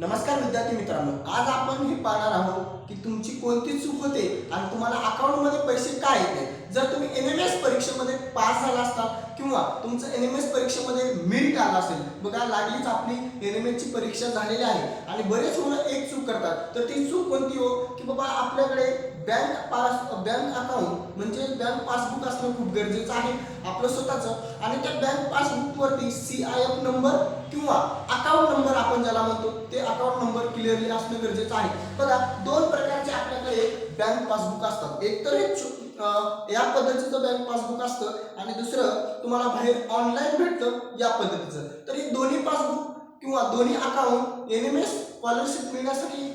नमस्कार विद्यार्थी मित्रांनो आज आपण हे पाहणार आहोत की तुमची कोणती चूक होते आणि तुम्हाला अकाउंटमध्ये पैसे काय येते जर तुम्ही एन एम एस परीक्षेमध्ये पास झाला असता किंवा तुमचं एन एम एस परीक्षेमध्ये मेरिट आला असेल बघा लागलीच आपली एन एम एसची परीक्षा झालेली आहे आणि बरेच मुलं एक चूक करतात. तर ती चूक कोणती हो? की बाबा आपल्याकडे बँक पास बँक अकाउंट म्हणजे बँक पासबुक असणं खूप गरजेचं आहे आपलं स्वतःचं. आणि त्या बँक पासबुकवरती सी आय एफ नंबर किंवा अकाउंट नंबर आपण ज्याला म्हणतो ते अकाउंट नंबर क्लिअरली असणं गरजेचं आहे. बघा दोन प्रकारचे आपल्याकडे बँक पासबुक असतात. एक तर हे या पद्धतीचं बँक पासबुक असतं आणि दुसरं तुम्हाला बाहेर ऑनलाईन भेटतं या पद्धतीचं. तर हे दोन्ही पासबुक किंवा दोन्ही account N M S scholarship मिळण्यासाठी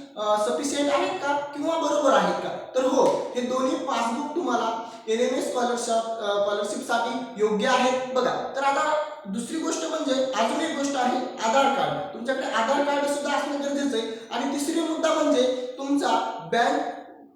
सफिशियंट आहेत का? किंवा बरोबर आहेत का? तर हो हे दोन्ही पासबुक तुम्हाला एन एम एस स्कॉलरशिप स्कॉलरशिपसाठी योग्य आहेत. बघा तर आता दुसरी गोष्ट म्हणजे अजून एक गोष्ट आहे आधार कार्ड तुमच्याकडे आधार कार्ड सुद्धा असणं गरजेचं आहे. आणि तिसरी मुद्दा म्हणजे तुमचा बँक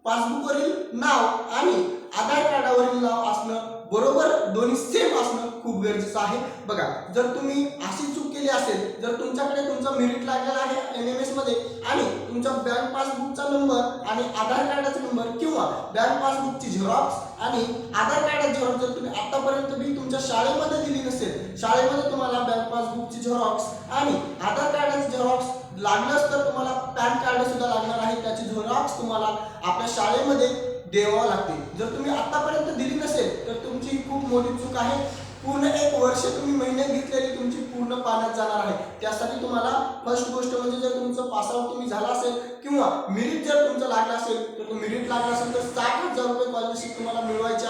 पासबुकवरील नाव आणि आधार कार्डावरील नाव असणं बरोबर दोन्ही सेम असणं खूप गरजेचं आहे. बघा जर तुम्ही अशी चूक केली असेल जर तुमच्याकडे तुमचा मेरिट लागलेला आहे एन एम एसमध्ये आणि तुमच्या बँक पासबुकचा नंबर आणि आधार कार्डाचा नंबर किंवा बँक पासबुकची झेरॉक्स आणि आधार कार्डाची झेरॉक्स जर तुम्ही आतापर्यंत बी तुमच्या शाळेमध्ये दिली नसेल शाळेमध्ये तुम्हाला बँक पासबुकची झेरॉक्स आणि आधार कार्डाची झेरॉक्स लागलंच तर तुम्हाला पॅन कार्ड सुद्धा लागणार आहे. त्याची झेरॉक्स तुम्हाला आपल्या शाळेमध्ये द्यावं लागते. जर तुम्ही आतापर्यंत दिली नसेल तर तुमची खूप मोठी चूक आहे. पूर्ण एक वर्ष तुम्ही महिने घेतलेली तुमची पूर्ण पाण्यात जाणार आहे. त्यासाठी तुम्हाला फर्स्ट गोष्ट म्हणजे जर तुमचं पासआउट तुम्ही झाला असेल किंवा मिरिट जर तुमचं लागलं असेल तर मिरिट मेरिट लागला असेल तर साठ हजार रुपये स्कॉलरशिप तुम्हाला मिळवायची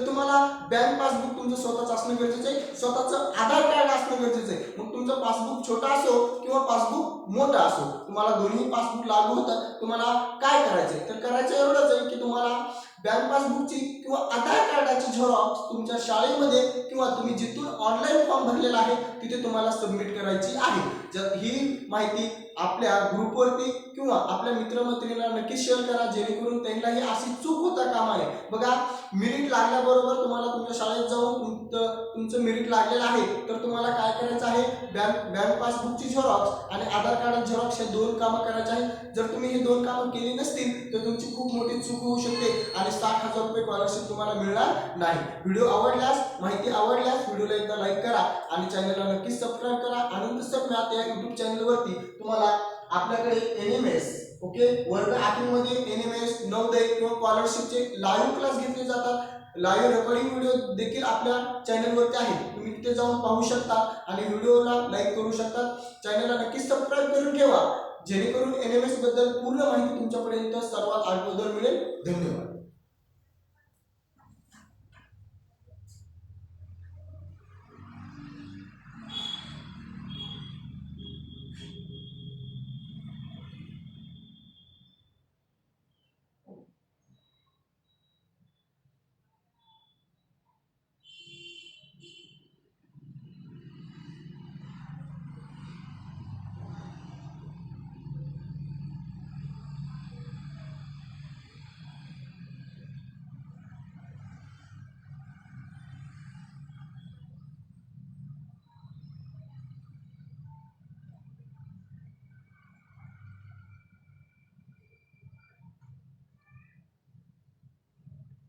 तर तुम्हाला बँक पासबुक तुमचं स्वतःच असणं गरजेचं आहे स्वतःचं आधार कार्ड असणं गरजेचं आहे. मग तुमचं पासबुक छोटा असो किंवा पासबुक मोठा असो तुम्हाला दोन्ही पासबुक लागू होतात तुम्हाला काय करायचंय? तर करायचं एवढंच आहे की तुम्हाला बँक पासबुकची किंवा आधार कार्डाची झेरॉक्स तुमच्या शाळेमध्ये किंवा तुम्ही जिथून ऑनलाईन फॉर्म भरलेला आहे तिथे तुम्हाला सबमिट करायची आहे. जर ही माहिती आपल्या ग्रुपवरती किंवा आपल्या मित्रमैत्रिणींना नक्की शेअर करा जेणेकरून त्यांनाही अशी चूक होता कामा नये. बघा मेरिट लागल्याबरोबर तुम्हाला तुमच्या शाळेत जाऊन तुमचं तुमचं मेरिट लागलेलं आहे तर तुम्हाला काय करायचं आहे? बँक बँक पासबुकची झेरॉक्स आणि आधार कार्ड झेरॉक्स हे दोन कामं करायचे आहेत. जर तुम्ही हे दोन कामं केली नसतील तर तुमची खूप मोठी चूक होऊ शकते आणि साठ हजार रुपये स्कॉलरशिप तुम्हाला मिळणार नाही. व्हिडिओ आवडल्यास माहिती आवडल्यास व्हिडिओला एकदा लाईक करा आणि चॅनलला नक्कीच सबस्क्राईब करा. आनंद सप्नात या युट्यूब चॅनलवरती तुम्हाला आपल्याकडे एन एम एस ओके वर्ग आठवीमध्ये एन एम एस नवोदय किंवा स्कॉलरशिपचे लाईव्ह क्लास घेतले जातात. लाईव्ह रेकॉर्डिंग व्हिडिओ देखील आपल्या चॅनलवरती आहे. तुम्ही तिथे जाऊन पाहू शकता आणि व्हिडिओला लाईक करू शकता. चॅनलला नक्कीच सबस्क्राईब करून ठेवा. जेणेकरून एन एम एसबद्दल पूर्ण माहिती तुमच्यापर्यंत सर्वात अगोदर मिळेल. धन्यवाद.